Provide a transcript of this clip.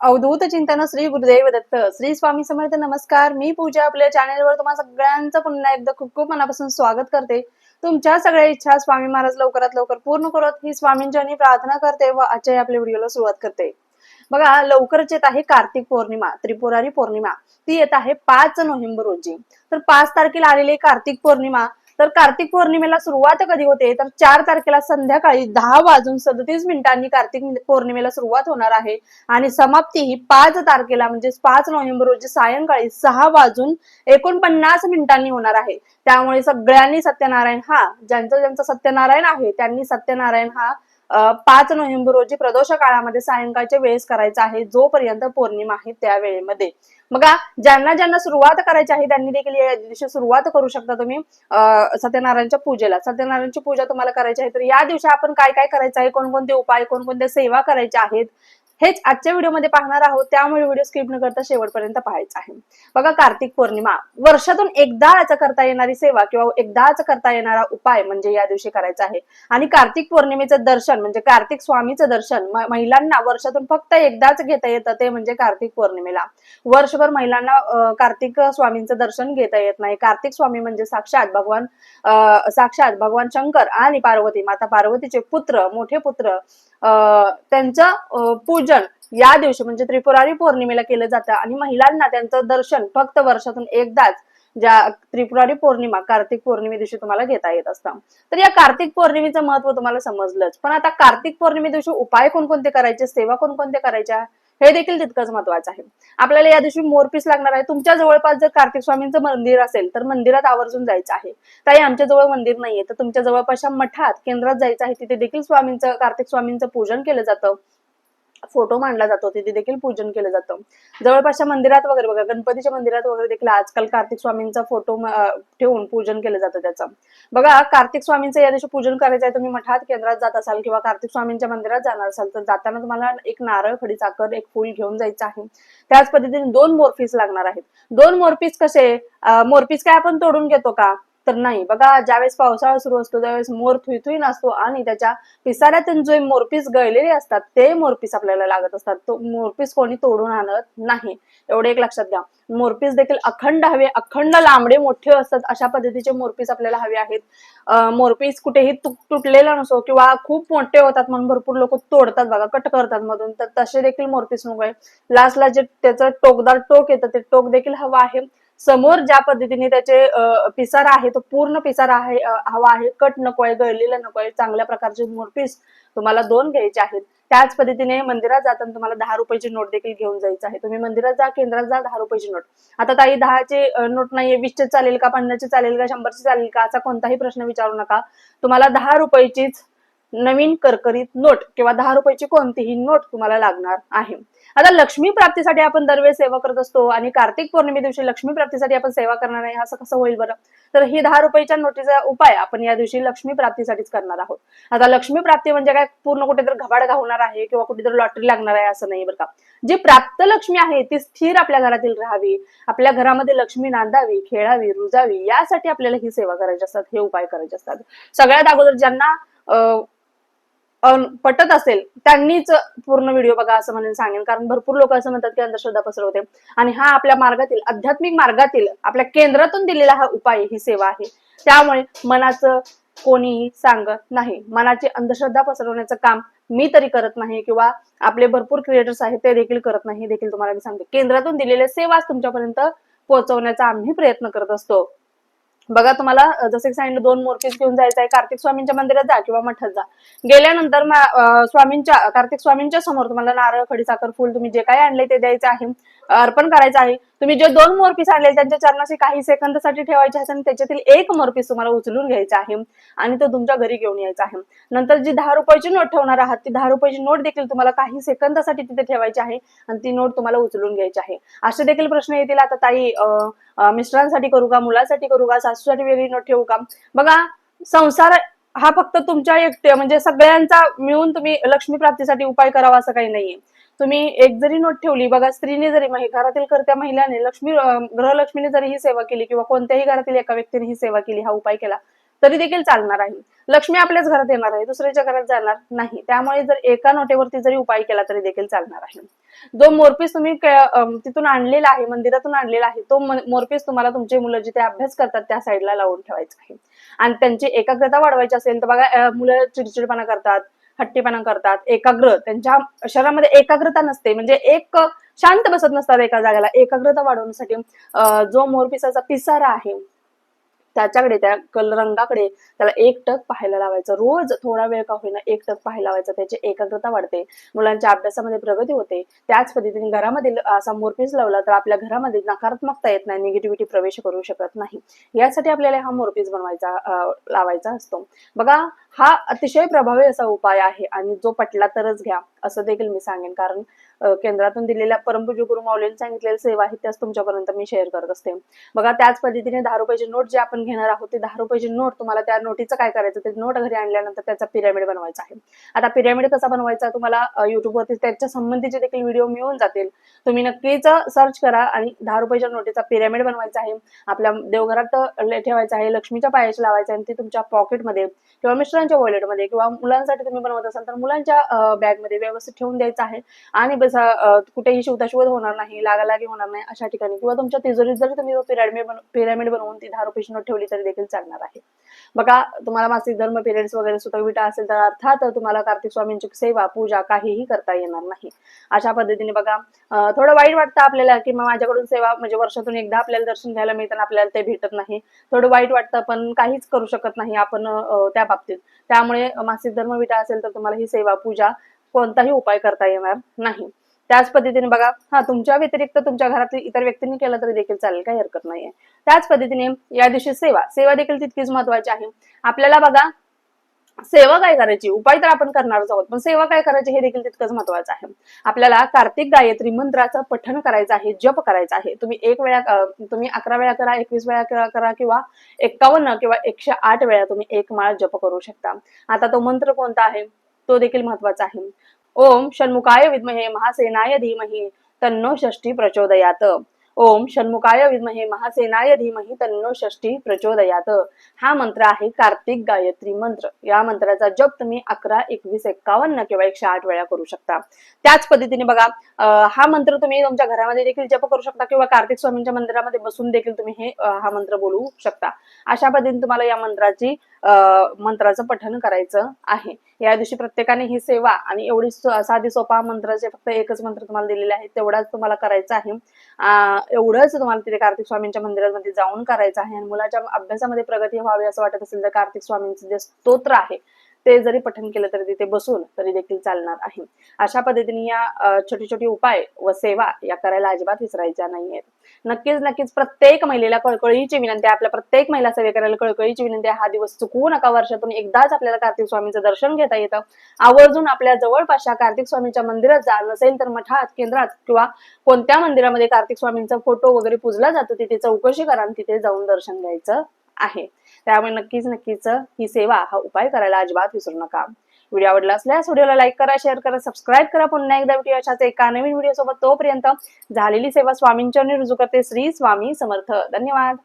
अवधूत चिंतन श्री गुरुदेव दत्त. श्री स्वामी समर्थ नमस्कार. मी पूजा आपल्या चॅनेलवर तुम्हाला सगळ्यांचं पुन्हा एकदा खूप खूप मनापासून स्वागत करते. तुमच्या सगळ्या इच्छा स्वामी महाराज लवकरात लवकर पूर्ण करत. ही स्वामींच्या प्रार्थना करते व आजच्या आपल्या व्हिडिओला सुरुवात करते. बघा लवकरच येत आहे कार्तिक पौर्णिमा त्रिपुरारी पौर्णिमा. ती येत आहे पाच नोव्हेंबर रोजी. तर पाच तारखेला आलेली कार्तिक पौर्णिमा तर कार्तिक पौर्णिमेला सुरुवात कधी होते? तर चार तारखेला संध्याकाळी दहा वाजून सदतीस मिनिटांनी कार्तिक पौर्णिमेला सुरुवात होणार आहे. आणि समाप्ती ही पाच तारखेला म्हणजे पाच नोव्हेंबर रोजी सायंकाळी सहा वाजून एकोणपन्नास मिनिटांनी होणार आहे. त्यामुळे सगळ्यांनी सत्यनारायण हा ज्यांचं ज्यांचा सत्यनारायण आहे त्यांनी सत्यनारायण हा पाच नोव्हेंबर रोजी प्रदोष काळामध्ये सायंकाळच्या वेळेस करायचा आहे जोपर्यंत पौर्णिमा आहे त्या वेळेमध्ये बघा ज्यांना ज्यांना सुरुवात करायची आहे त्यांनी देखील या दिवशी सुरुवात करू शकता तुम्ही अं, सत्यनारायणच्या पूजेला. सत्यनारायणची पूजा तुम्हाला करायची आहे तर या दिवशी आपण काय काय करायचं आहे? कोणकोणते उपाय कोणकोणत्या सेवा करायच्या आहेत? हेच आजच्या व्हिडिओमध्ये पाहणार आहोत. त्यामुळे व्हिडिओ स्किप न करता शेवटपर्यंत पाहायचा आहे. बघा कार्तिक पौर्णिमा. वर्षातून एकदाच करता येणारी सेवा किंवा एकदाच करता येणारा उपाय म्हणजे या दिवशी करायचा आहे. आणि कार्तिक पौर्णिमेचं दर्शन म्हणजे कार्तिक स्वामीचं दर्शन महिलांना वर्षातून फक्त एकदाच घेता येतं ते म्हणजे कार्तिक पौर्णिमेला. वर्षभर महिलांना कार्तिक स्वामींचं दर्शन घेता येत नाही. कार्तिक स्वामी म्हणजे साक्षात भगवान साक्षात भगवान शंकर आणि पार्वती. माता पार्वतीचे पुत्र मोठे पुत्र त्यांचं पूजन या दिवशी म्हणजे त्रिपुरारी पौर्णिमेला केलं जातं. आणि महिलांना त्यांचं दर्शन फक्त वर्षातून एकदाच ज्या त्रिपुरारी पौर्णिमा कार्तिक पौर्णिमे दिवशी तुम्हाला घेता येत असतं. तर या कार्तिक पौर्णिमेचं महत्त्व तुम्हाला समजलंच. पण आता कार्तिक पौर्णिमे दिवशी उपाय कोणकोणते करायचे सेवा कोणकोणते करायच्या हे देखील तितकंच महत्वाचं आहे. आपल्याला या दिवशी मोरपीस लागणार आहे. तुमच्या जवळपास जर कार्तिक स्वामींचं मंदिर असेल तर मंदिरात आवर्जून जायचं आहे. ताई आमच्या जवळ मंदिर नाहीये तर तुमच्या जवळपासच्या मठात केंद्रात जायचं आहे तिथे देखील स्वामींचं कार्तिक स्वामींचं पूजन केलं जातं. फोटो मांडला जातो तिथे देखील पूजन केलं जातं. जवळपासच्या मंदिरात वगैरे बघा गणपतीच्या मंदिरात वगैरे देखील आजकाल कार्तिक स्वामींचा फोटो ठेवून पूजन केलं जातं त्याचं. बघा कार्तिक स्वामींचं या दिवशी पूजन करायचं आहे तुम्ही मठात केंद्रात जात असाल किंवा कार्तिक स्वामींच्या मंदिरात जाणार असाल तर जाताना तुम्हाला एक नारळ खडी साखर एक फूल घेऊन जायचं आहे. त्याच पद्धतीने दोन मोरपीस लागणार आहेत. दोन मोरपीस कसे? मोरपीस काय आपण तोडून घेतो का? तर नाही. बघा ज्यावेळेस पावसाळा सुरू असतो त्यावेळेस मोर थुईथुई नसतो आणि त्याच्या पिसाऱ्यातून जे मोरपीस गळलेले असतात ते मोरपीस आपल्याला लागत असतात. तो मोरपीस कोणी तोडून आणत नाही. एवढे एक लक्षात घ्या. मोरपीस देखील अखंड हवे अखंड लांबडे मोठे असतात अशा पद्धतीचे मोरपीस आपल्याला हवे आहेत. मोरपीस कुठेही तुटलेला नसो किंवा खूप मोठे होतात म्हणून भरपूर लोक तोडतात बघा कट करतात मधून. तर तसे देखील मोरपीस नको आहे लास्टला जे त्याचं टोकदार टोक येतं ते टोक देखील हवं आहे. समोर ज्या पद्धतीने त्याचे पिसारा आहे तो पूर्ण पिसारा आहे हवा आहे कट नको आहे गळलेला नको आहे चांगल्या प्रकारचे मोरपीस तुम्हाला दोन घ्यायचे आहेत. त्याच पद्धतीने मंदिरात जाताना तुम्हाला दहा रुपयाची नोट देखील घेऊन जायचं आहे. तुम्ही मंदिरात जा केंद्रात जा दहा रुपयाची नोट. आता ताई दहाचे नोट नाहीये वीसचे चालेल का पन्नासचे चालेल का शंभरचे चालेल का असा कोणताही प्रश्न विचारू नका. तुम्हाला दहा रुपयाचीच नवीन करकरीत नोट किंवा दहा रुपयाची कोणतीही नोट तुम्हाला लागणार आहे. आता लक्ष्मी प्राप्तीसाठी आपण दरवेळेस सेवा करत असतो आणि कार्तिक पौर्णिमे दिवशी लक्ष्मी प्राप्तीसाठी आपण सेवा करणार आहे असं कसं होईल बरं? तर ही दहा रुपयाच्या नोटीचा उपाय आपण या दिवशी लक्ष्मी प्राप्तीसाठीच करणार आहोत. आता लक्ष्मी प्राप्ती म्हणजे काय? पूर्ण कुठेतरी घबाड घालणार आहे किंवा कुठेतरी लॉटरी लागणार आहे असं नाही बरं का? जी प्राप्त लक्ष्मी आहे ती स्थिर आपल्या घरातील राहावी आपल्या घरामध्ये लक्ष्मी नांदावी खेळावी रुजावी यासाठी आपल्याला ही सेवा करायची असतात हे उपाय करायचे असतात. सगळ्यात अगोदर ज्यांना पटत असेल त्यांनीच पूर्ण व्हिडिओ बघा असं म्हणून सांगेन. कारण भरपूर लोक असं म्हणतात की अंधश्रद्धा पसरवते. आणि हा आपल्या मार्गातील आध्यात्मिक मार्गातील आपल्या केंद्रातून दिलेला हा उपाय ही सेवा आहे. त्यामुळे मनाचं कोणीही सांगत नाही. मनाची अंधश्रद्धा पसरवण्याचं काम मी तरी करत नाही किंवा आपले भरपूर क्रिएटर्स आहेत ते देखील करत नाही. देखील तुम्हाला मी सांगते. केंद्रातून दिलेल्या सेवाच तुमच्यापर्यंत पोहोचवण्याचा आम्ही प्रयत्न करत असतो. बघा तुम्हाला जसे की सांगितलं दोन मोरपीस घेऊन जायचं आहे कार्तिक स्वामींच्या मंदिरात जा किंवा मठात जा. गेल्यानंतर स्वामींच्या कार्तिक स्वामींच्या समोर तुम्हाला नारळ खडी साखर फुल तुम्ही जे काही आणले ते द्यायचं आहे अर्पण करायचं आहे. तुम्ही जे दोन मोरपीस आणले त्यांच्या चरणाशी काही सेकंदासाठी ठेवायचे असेल आणि त्याच्यातील एक मोरपीस तुम्हाला उचलून घ्यायचा आहे आणि तो तुमच्या घरी घेऊन यायचा आहे. नंतर जी दहा रुपयाची नोट ठेवणार आहात ती दहा रुपयाची नोट देखील तुम्हाला काही सेकंदासाठी तिथे ठेवायची आहे आणि ती नोट तुम्हाला उचलून घ्यायची आहे. असे देखील प्रश्न येतील. आता ताई अं, मिस्टरांसाठी करू का मुलासाठी करू का सासूसाठी वेगळी नोट ठेवू का? बघा संसार हा फक्त तुमच्या एकटे म्हणजे सगळ्यांचा मिळून तुम्ही लक्ष्मी प्राप्तीसाठी उपाय करावा असं काही नाहीये. तुम्ही एक जरी नोट ठेवली बघा स्त्रीने जरी घरातील करत्या महिलाने लक्ष्मी ग्रहलक्ष्मीने गृहलक्ष्मीने जरी ही सेवा केली किंवा कोणत्याही घरातील एका व्यक्तीने ही सेवा केली हा उपाय केला तरी देखील चालणार आहे. लक्ष्मी आपल्याच घरात येणार आहे दुसऱ्याच्या घरात जाणार नाही. त्यामुळे जर एका नोटेवरती जरी उपाय केला तरी देखील चालणार आहे. जो मोरपीस तुम्ही तिथून आणलेला आहे मंदिरातून आणलेला आहे तो मोरपीस तुम्हाला तुमचे मुलं जिथे अभ्यास करतात त्या साईडला लावून ठेवायचा आहे. आणि त्यांची एकाग्रता वाढवायची असेल तर बघा मुलं चिडचिडपणा करतात हट्टीपणा करतात एकाग्र त्यांच्या शरीरामध्ये एकाग्रता नसते. म्हणजे एक शांत बसत नसतात एका जागेला. एकाग्रता वाढवण्यासाठी जो मोरपिसाचा पिसारा आहे त्याच्याकडे त्या कल रंगाकडे त्याला एक टक पाहायला लावायचं. रोज थोडा वेळ का होईना एक टक पाहायला लावायचं. त्याची एकाग्रता वाढते. मुलांच्या अभ्यासामध्ये प्रगती होते. त्याच पद्धतीने घरामध्ये असा मोरपीस लावला तर आपल्या घरामध्ये नकारात्मकता येत नाही. निगेटिव्हिटी प्रवेश करू शकत नाही. यासाठी आपल्याला हा मोरपीस बनवायचा अं, लावायचा असतो. बघा हा अतिशय प्रभावी असा उपाय आहे आणि जो पटला तरच घ्या. असं देखील मी सांगेन. कारण केंद्रातून दिलेल्या परमपूज्य गुरु माऊलीने सांगितलेल्या सेवा आहेत त्याच तुमच्यापर्यंत मी शेअर करत असते. बघा त्याच पद्धतीने दहा रुपयाची नोट जे आपण घेणार आहोत ते दहा रुपयाची नोट तुम्हाला त्या नोटीचं काय करायचं ते नोट घरी आणल्यानंतर त्याचा पिरामिड बनवायचा आहे. आता पिरामिड कसा बनवायचा? तुम्हाला युट्यूबवरती त्याच्या संबंधीचे देखील व्हिडिओ मिळून जातील. तुम्ही नक्कीच सर्च करा आणि दहा रुपयाच्या नोटीचा पिरामिड बनवायचा आहे. आपल्या देवघरात ठेवायचा आहे लक्ष्मीच्या पायाशी लावायचा आहे ते तुमच्या पॉकेटमध्ये किंवा मिस्टरांच्या वॉलेटमध्ये किंवा मुलांसाठी तुम्ही बनवत असाल तर मुलांच्या बॅगमध्ये व्यवस्थित ठेवून द्यायचं आहे. आणि बस कुठेही शिवताशिवत होणार नाही लागालागी होणार नाही अशा ठिकाणी. किंवा तुमच्या तिजोरीत जर तुम्ही पिरामिड पिरामिड बनवून ती दहा रुपयाची नोट ठेवली तरी देखील चालणार आहे. बघा तुम्हाला मासिक धर्म पिरियड्स वगैरे सुतक विटा असेल तर अर्थात तुम्हाला कार्तिक स्वामींची सेवा पूजा काहीही करता येणार नाही. अशा पद्धतीने बघा थोडं वाईट वाटतं आपल्याला की माझ्याकडून सेवा म्हणजे वर्षातून एकदा आपल्याला दर्शन घ्यायला मिळतं आपल्याला ते भेटत नाही. थोडं वाईट वाटतं पण काहीच करू शकत नाही आपण त्या बाबतीत. त्यामुळे मासिक धर्म विटा असेल तर तुम्हाला ही सेवा पूजा कोणताही उपाय करता येणार नाही. त्याच पद्धतीने बघा हा तुमच्या व्यतिरिक्त तुमच्या घरातील इतर व्यक्तींनी केलं तरी देखील चालेल काही हरकत नाहीये. त्याच पद्धतीने या दिवशी सेवा सेवा देखील तितकीच महत्वाची आहे. आपल्याला बघा सेवा काय करायची? उपाय तर आपण करणारच आहोत पण सेवा काय करायची हे देखील तितकंच महत्वाचं आहे. आपल्याला कार्तिक गायत्री मंत्राचं पठण करायचं आहे जप करायचा आहे. तुम्ही एक वेळा तुम्ही अकरा वेळा करा एकवीस वेळा करा किंवा एक्कावन्न किंवा एकशे आठ वेळा तुम्ही एक माळ जप करू शकता. आता तो मंत्र कोणता आहे? तो देखील महत्त्वाचा आहे. ओम षण्मुखाय विद्महे महासेनाय धीमहि तन्नो षष्टी प्रचोदयात. ओम षण्मुखाय विद्महे महासेनाय धीमहि तन्नो षष्टी प्रचोदयात. हा मंत्र आहे कार्तिक गायत्री मंत्र. या मंत्राचा जप तुम्ही अकरा एकवीस एक्कावन्न किंवा एकशे आठ वेळा करू शकता. त्याच पद्धतीने बघा हा मंत्र तुम्ही तुमच्या घरामध्ये देखील जप करू शकता किंवा कार्तिक स्वामींच्या मंदिरामध्ये बसून देखील तुम्ही हे हा मंत्र बोलू शकता. अशा पद्धतीने तुम्हाला या मंत्राची मंत्राचं पठन करायचं आहे. या दिवशी प्रत्येकाने ही सेवा आणि एवढी साधी सोपा मंत्राचे फक्त एकच मंत्र तुम्हाला दिलेले आहे तेवढाच तुम्हाला करायचा आहे. एवढंच तुम्हाला तिथे कार्तिक स्वामींच्या मंदिरामध्ये जाऊन करायचं आहे आणि मुलाच्या अभ्यासामध्ये प्रगती व्हावी असं वाटत असेल तर कार्तिक स्वामींचं जे स्तोत्र आहे ते जरी पठन केलं तरी तिथे बसून तरी देखील चालणार आहे. अशा पद्धतीने या छोटी छोटी उपाय व सेवा या करायला अजिबात विसरायच्या नाहीयेत. नक्कीच नक्कीच प्रत्येक महिलेला कळकळीची विनंती आपल्या प्रत्येक महिला सेवे करायला कळकळीची विनंती हा दिवस चुकवू नका. वर्षातून एकदाच आपल्याला कार्तिक स्वामीचं दर्शन घेता येतं. आवर्जून आपल्या जवळपासच्या कार्तिक स्वामींच्या मंदिरात जा नसेल तर मठात केंद्रात किंवा कोणत्या मंदिरामध्ये कार्तिक स्वामींचा फोटो वगैरे पूजला जातो तिथे चौकशी करा आणि तिथे जाऊन दर्शन घ्यायचं. आहे. त्यामुळे नक्कीच नक्कीच ही सेवा हा उपाय करायला अजिबात विसरू नका. व्हिडिओ आवडला असल्यास व्हिडिओला लाईक करा शेअर करा सबस्क्राईब करा. पुन्हा एकदा व्हिडिओ अशाच एका नवीन व्हिडिओ सोबत तोपर्यंत झालेली सेवा स्वामींच्या रुजू करते. श्री स्वामी समर्थ. धन्यवाद.